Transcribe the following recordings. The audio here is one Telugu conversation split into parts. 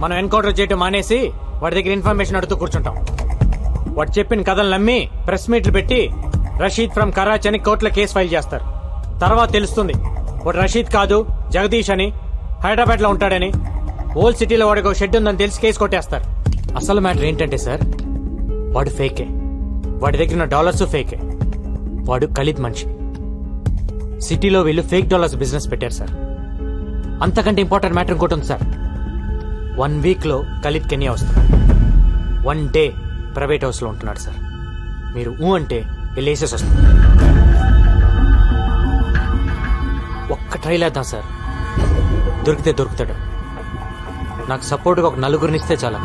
మనం ఎన్కౌంటర్ చేయటం మానేసి వాడి దగ్గర ఇన్ఫర్మేషన్ అడుగుతూ కూర్చుంటాం. వాడు చెప్పిన కథలు నమ్మి ప్రెస్ మీట్లు పెట్టి రషీద్ ఫ్రమ్ కరాచీ అని కోర్టులో కేసు ఫైల్ చేస్తారు. తర్వాత తెలుస్తుంది వాడు రషీద్ కాదు జగదీష్ అని హైదరాబాద్లో ఉంటాడని ఓల్డ్ సిటీలో వాడికి ఒక షెడ్ ఉందని తెలిసి కేసు కొట్టేస్తారు. అసలు మ్యాటర్ ఏంటంటే సార్ వాడు ఫేకే. వాడి దగ్గర ఉన్న డాలర్స్ ఫేకే. వాడు ఖలీద్ మనిషి. సిటీలో వీళ్ళు ఫేక్ డాలర్స్ బిజినెస్ పెట్టారు సార్. అంతకంటే ఇంపార్టెంట్ మ్యాటర్ ఇంకోటి ఉంది సార్. వన్ వీక్లో కలిత్ కెనియా వస్తున్నాడు వన్ డే ప్రైవేట్ హౌస్లో ఉంటున్నాడు సార్. మీరు ఊ అంటే వెళ్ళేసేసి వస్తుంది ఒక్క ట్రైల్ వేద్దాం సార్. దొరికితే దొరుకుతాడు. నాకు సపోర్ట్గా ఒక నలుగురిని ఇస్తే చాలా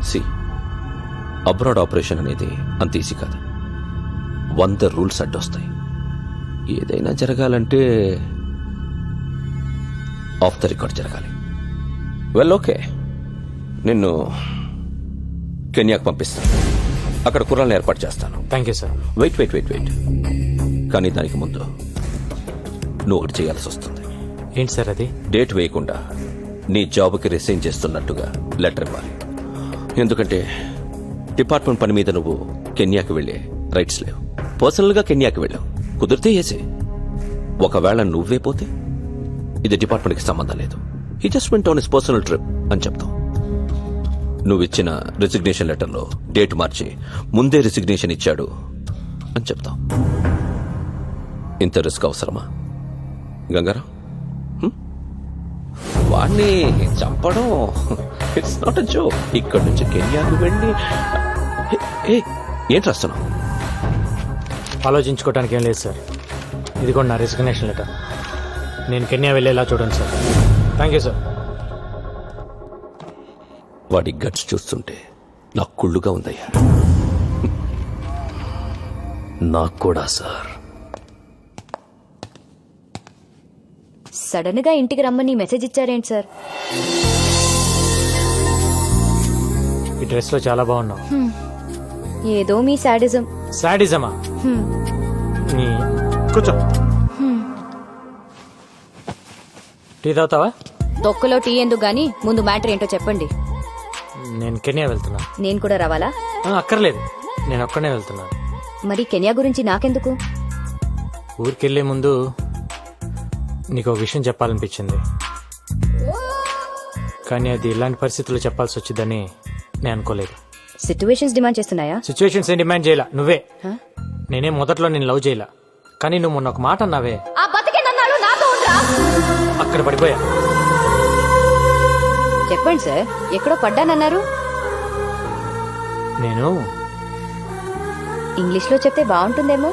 సి అబ్రాడ్ ఆపరేషన్ అనేది అంత ఈజీ కాదు. వంద రూల్స్ అడ్డొస్తాయి. ఏదైనా జరగాలంటే ఆఫ్ ద రికార్డ్ జరగాలి. Well okay. నిన్ను కెన్యాకు పంపిస్తాను. అక్కడ కుర్రాలను ఏర్పాటు చేస్తాను. Thank you sir wait wait wait wait. కానీ దానికి ముందు నువ్వు ఒకటి చేయాల్సి వస్తుంది. ఏంటి సార్ అది? డేట్ వేయకుండా నీ జాబ్కి రిసైన్ చేస్తున్నట్టుగా లెటర్ ఇవ్వాలి. ఎందుకంటే డిపార్ట్మెంట్ పని మీద నువ్వు కెన్యాకి వెళ్ళే రైట్స్ లేవు. పర్సనల్గా కెన్యాకి వెళ్ళావు. కుదిరితే ఏసే ఒకవేళ నువ్వే పోతే ఇది డిపార్ట్మెంట్కి సంబంధం లేదు. ఈ just went on is personal trip అని చెప్తాం. నువ్వు ఇచ్చిన రెసిగ్నేషన్ లెటర్లో డేట్ మార్చి ముందే రెసిగ్నేషన్ ఇచ్చాడు అని చెప్తాం. ఇంత రిస్క్ అవసరమా? గంగారావు hmm? వాడిని చంపడం? ఇట్స్ నాట్ అ జో ఇక్కడ నుంచి కెన్యాకు వెళ్ళి ఏంటి రాస్తున్నావు? ఆలోచించుకోవటానికి ఏం లేదు సార్. ఇది కూడా నా రెసిగ్నేషన్ లెటర్ నేను కెన్యా వెళ్ళేలా చూడండి సార్. థ్యాంక్ యూ సార్ వాడి గట్స్ చూస్తుంటే నాకు కుళ్ళుగా ఉందయ్యా. నాకు కూడా సార్. సడన్గా ఇంటికి రమ్మని మెసేజ్ ఇచ్చారేంటి సార్ ఈ డ్రెస్లో చాలా బాగున్నావు. ఏదో మీ శాడిజం సాడిజమా నీ కూర్చో. టీ తాగుతావా? తొక్కలో టీ ఎందుకు గాని? ముందు మ్యాటర్ ఏంటో చెప్పండి. నేను కెన్యా వెళ్తున్నా. నేను కూడా రావాలా? ఆ, అక్కర్లేదు. నేను ఒక్కనే వెళ్తున్నాను మరి కెన్యా గురించి నాకెందుకు? ఊరికెళ్ళే ముందు నీకు ఒక విషయం చెప్పాలనిపించింది. కానీ అది ఇలాంటి పరిస్థితుల్లో చెప్పాల్సి వచ్చిందని నేను అనుకోలేదు. సిచ్యువేషన్స్ డిమాండ్ చేస్తున్నాయా? సిచ్యువేషన్స్ ఏం డిమాండ్ చేయాల? నువ్వే. హ? నేనే మొదట్లో నేను లవ్ చేయలా. కానీ నువ్వు మొన్న ఒక మాట అన్నావే. ఆ అక్కడ పడిపోయా. చెప్పండి సార్ ఎక్కడో పడ్డానన్నారు. నేను ఇంగ్లీష్లో చెప్తే బాగుంటుందేమో.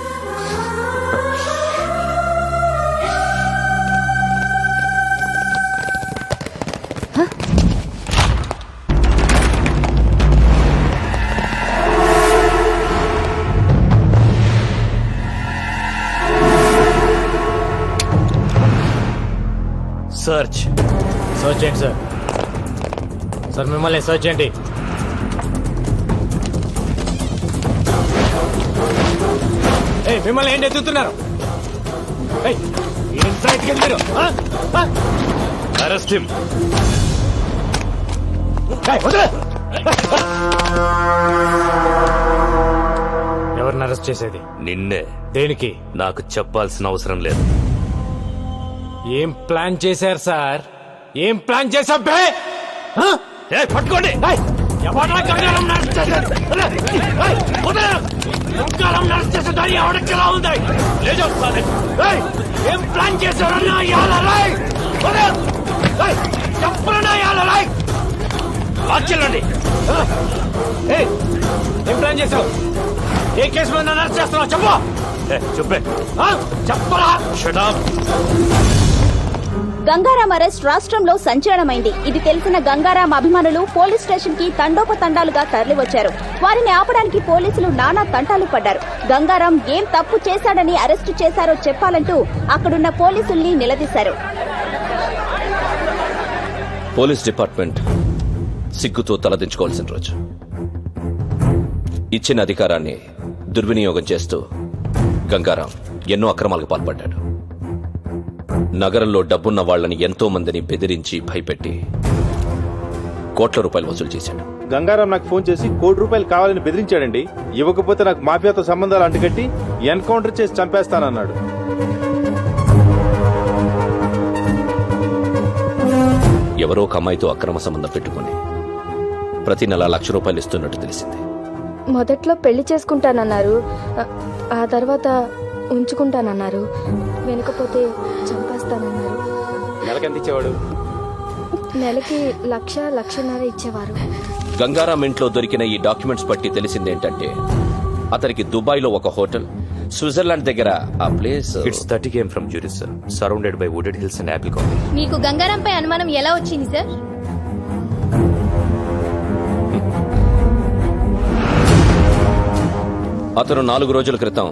సర్చ్. సర్చ్ చేయండి సార్? సార్ మిమ్మల్ని సర్చ్ చేయండి ఏయ్, మిమ్మల్ని ఏంటి ఎత్తుతున్నారు? ఏం వెళ్ళారు అరెస్ట్ హిమ్. ఎవరిని అరెస్ట్ చేసేది? నిన్నే. దేనికి? నాకు చెప్పాల్సిన అవసరం లేదు. ఏం ప్లాన్ చేశారు సార్? ఏం ప్లాన్ చేశా బే హ? పట్టుకోండి. ఏయ్, ఎవడ్రా గంగారం? ఏయ్! గంగారం ఉంది? ఏయ్, ఏం ప్లాన్ చేశారన్నా ఇవాళ రాయ్. వదలు! ఏయ్, చెప్పరన్నా ఇవాళ రాయ్. వాక్యండి ఏయ్, ఏం ప్లాన్ చేశావు? ఏ కేసు మీద నన్ను అరెస్ట్ చేస్తున్నావు? చెప్పు. చెప్పే. ఆ? చెప్పరా. షటాప్ గంగారాం అరెస్ట్ రాష్ట్రంలో సంచలనమైంది. ఇది తెలిసిన గంగారాం అభిమానులు పోలీస్ స్టేషన్కి తండోపతండాలుగా తరలివచ్చారు. వారిని ఆపడానికి పోలీసులు నానా తంటాలు పడ్డారు. గంగారాం ఏం తప్పు చేశాడని అరెస్టు చేశారో చెప్పాలంటూ అక్కడున్న పోలీసుల్ని నిలదీశారు. పోలీస్ డిపార్ట్మెంట్ సిగ్గుతో తలదించుకోవాల్సిన రోజు. ఇచ్చిన అధికారాన్ని దుర్వినియోగం చేస్తూ గంగారాం ఎన్నో అక్రమాలకు పాల్పడ్డాడు. నగరంలో డబ్బున్న వాళ్ళని ఎంతో మందిని బెదిరించి భయపెట్టి కోట్ల రూపాయలు వసూలు చేశాడు. గంగారాం నాకు ఫోన్ చేసి కోటి రూపాయలు కావాలని బెదిరించాడండి. ఇవ్వకపోతే నాకు మాఫియాతో సంబంధాలు అంటుకట్టి ఎన్కౌంటర్ చేసి చంపేస్తానన్నాడు. ఎవరో ఒక అమ్మాయితో అక్రమ సంబంధం పెట్టుకుని ప్రతి నెల లక్ష రూపాయలు ఇస్తున్నట్టు తెలిసింది. మొదట్లో పెళ్ళి చేసుకుంటానన్నారు. ఆ తర్వాత ఉంచుకుంటానన్నారు. వెనకపోతే చంపేస్తానన్నారు. నెలకెంత ఇచ్చేవాడు? నెలకి లక్ష లక్షన్నర ఇచ్చేవారు. గంగారాం ఇంట్లో దొరికిన ఈ డాక్యుమెంట్స్ బట్టి తెలిసిందేంటంటే అతనికి దుబాయ్లో ఒక హోటల్ స్విట్జర్లాండ్ దగ్గర ఆ place it's thirty came from Zurich sir surrounded by wooded hills and apple coffee మీకు గంగారంపై అనుమానం ఎలా వచ్చింది సార్ అతను నాలుగు రోజుల క్రితం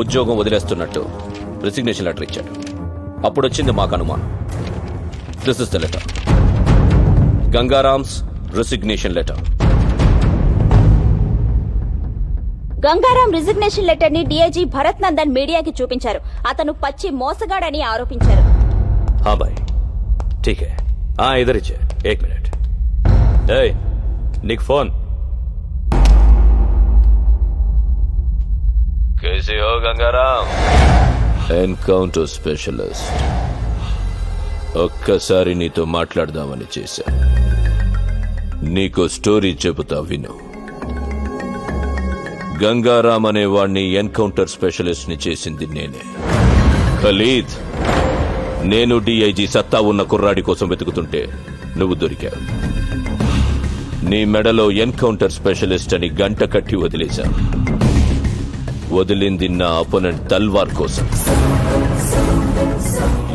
ఉద్యోగం వదిలేస్తున్నట్టు రిసిగ్నేషన్ లెటర్ ఇచ్చాడు అప్పుడు వచ్చింది మాకు అనుమానం this is the letter Gangaram's resignation letter Gangaram resignation letter ని డీఐజీ భరత్ నందన్ మీడియాకి చూపించారు అతను పచ్చి మోసగాడని ఆరోపించారు हाँ भाई ठीक है हाँ इधर ही चे एक मिनट ए निक फोन చేసేయో గంగారాం. ఎన్కౌంటర్ స్పెషలిస్ట్ ఒక్కసారి నీతో మాట్లాడదామని చేశా. నీకు స్టోరీ చెబుతా విను. గంగారాం అనేవాణ్ణి ఎన్కౌంటర్ స్పెషలిస్ట్ని చేసింది నేనే. ఖలీద్ నేను డిఐజీ సత్తా ఉన్న కుర్రాడి కోసం వెతుకుతుంటే నువ్వు దొరికావు. నీ మెడలో ఎన్కౌంటర్ స్పెషలిస్ట్ అని గంట కట్టి వదిలేశావు వదిలింది నా అపోనెంట్ తల్వార్ కోసం.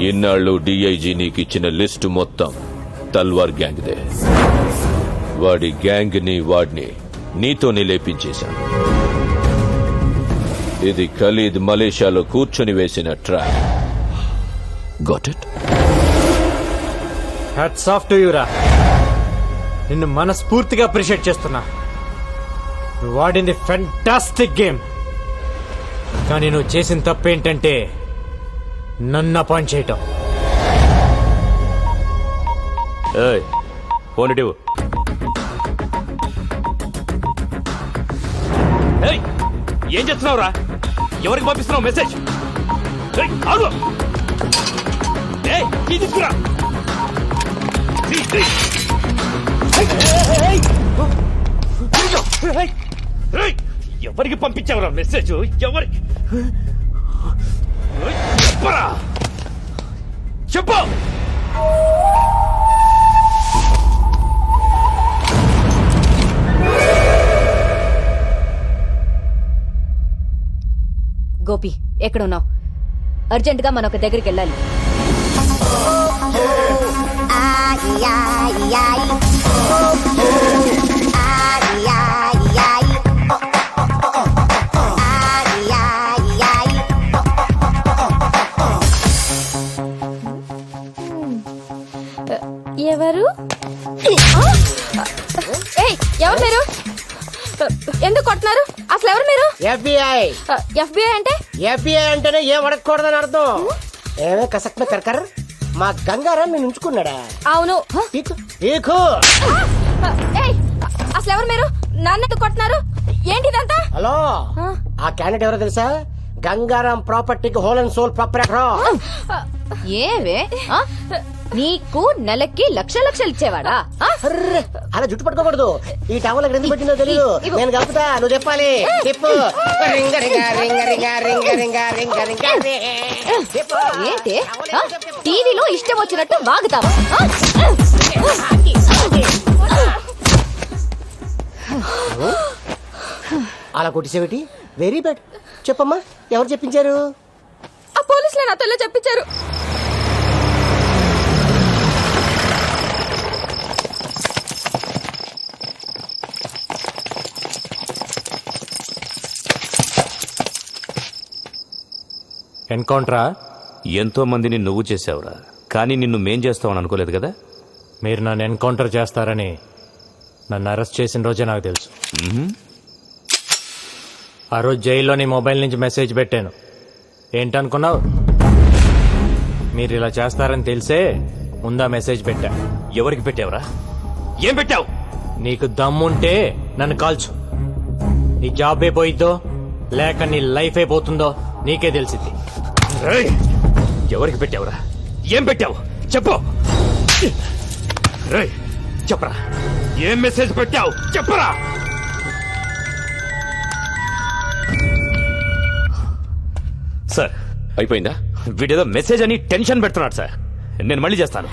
ఇన్నాళ్ళు డిఐజీ నీకు ఇచ్చిన లిస్టు మొత్తం తల్వార్ గ్యాంగ్దే. వాడి గ్యాంగ్ని వాడిని నీతోనే లేపించేశాను. ఇది ఖలీద్ మలేషియాలో కూర్చొని వేసిన trap got it hats off to యూరా నిన్ను మనస్ఫూర్తిగా అప్రిషియేట్ చేస్తున్నా. వాడింది ఫెంటాస్టిక్ గేమ్ కానీ నువ్వు చేసిన తప్పేంటంటే నన్ను అపాయింట్ చేయటం ఏయ్ ఫోన్ ఇటు ఏం చేస్తున్నావురా ఎవరికి పంపిస్తున్నావు మెసేజ్ ఏయ్ తీసుకురా ఎవరికి పంపించావురా మెసేజ్? ఎవరికి చెప్పరా? చెప్పు! గోపి ఎక్కడున్నావు? అర్జెంటుగా మనొక దగ్గరికి వెళ్ళాలి. ఎందుకు కొడుతున్నారు అసలు ఎవరు మీరు? ఎఫ్బిఐ. ఎఫ్బిఐ అంటే? ఎఫ్బిఐ అంటేనే ఏం అడగకూడదని అర్థం. ఏమే కసక్ మే కరకర్? మా గంగారాం నేను ఉంచుకున్నాడా? అవును. పీకు పీకు ఏయ్ అసలు ఎవరు మీరు? నన్ను కొడుతున్నారు? ఏంటి ఇదంతా హలో ఆ? క్యాండిడేట్ ఎవరో తెలుసా? గంగారాం ప్రాపర్టీకి హోల్ అండ్ సోల్ ప్రాపరేటర్ ఏవే? నీకు నెలకి లక్ష లక్షలు ఇచ్చేవాడా? అలా జుట్టు పట్టుకోకూడదు. ఈ టవల్ ఎక్కడ ఎందుకు పెట్టిందో తెలియదు. నేను కలుపుతా నువ్వు చెప్పాలి. చెప్పు. రింగ రింగ రింగ రింగ రింగ రింగ రింగ రింగ. చెప్పు. ఏంటి? ఆ? టీవీలో ఇష్టం వచ్చినట్టు వాగుతావా? ఆ? అలా కొట్టిసేవిటి వెరీ బ్యాడ్. చెప్పమ్మా ఎవరు చెప్పించారు? ఆ పోలీసులు నాతో చెప్పించారు. ఎన్కౌంటరా? ఎంతో మందిని నువ్వు చేసావురా కానీ నిన్ను మేం చేస్తావని అనుకోలేదు కదా? మీరు నన్ను ఎన్కౌంటర్ చేస్తారని నన్ను అరెస్ట్ చేసిన రోజే నాకు తెలుసు. ఆ రోజు జైల్లో నీ మొబైల్ నుంచి మెసేజ్ పెట్టాను. ఏంటనుకున్నావు? మీరు ఇలా చేస్తారని తెలిసే ముందా మెసేజ్ పెట్టా. ఎవరికి పెట్టావురా? ఏం పెట్టావు? నీకు దమ్ముంటే నన్ను కాల్చు. నీ జాబ్ పోయిద్దో లేక నీ లైఫ్ అయిపోతుందో నీకే తెలిసింది! ఎవరికి పెట్టావురా? ఏం పెట్టావు? చెప్పు! చెప్పరా? ఏం మెసేజ్ పెట్టావు? చెప్పరా! సార్ అయిపోయిందా? వీడేదో మెసేజ్ అని టెన్షన్ పెడుతున్నాడు సార్. నేను మళ్ళీ చేస్తాను.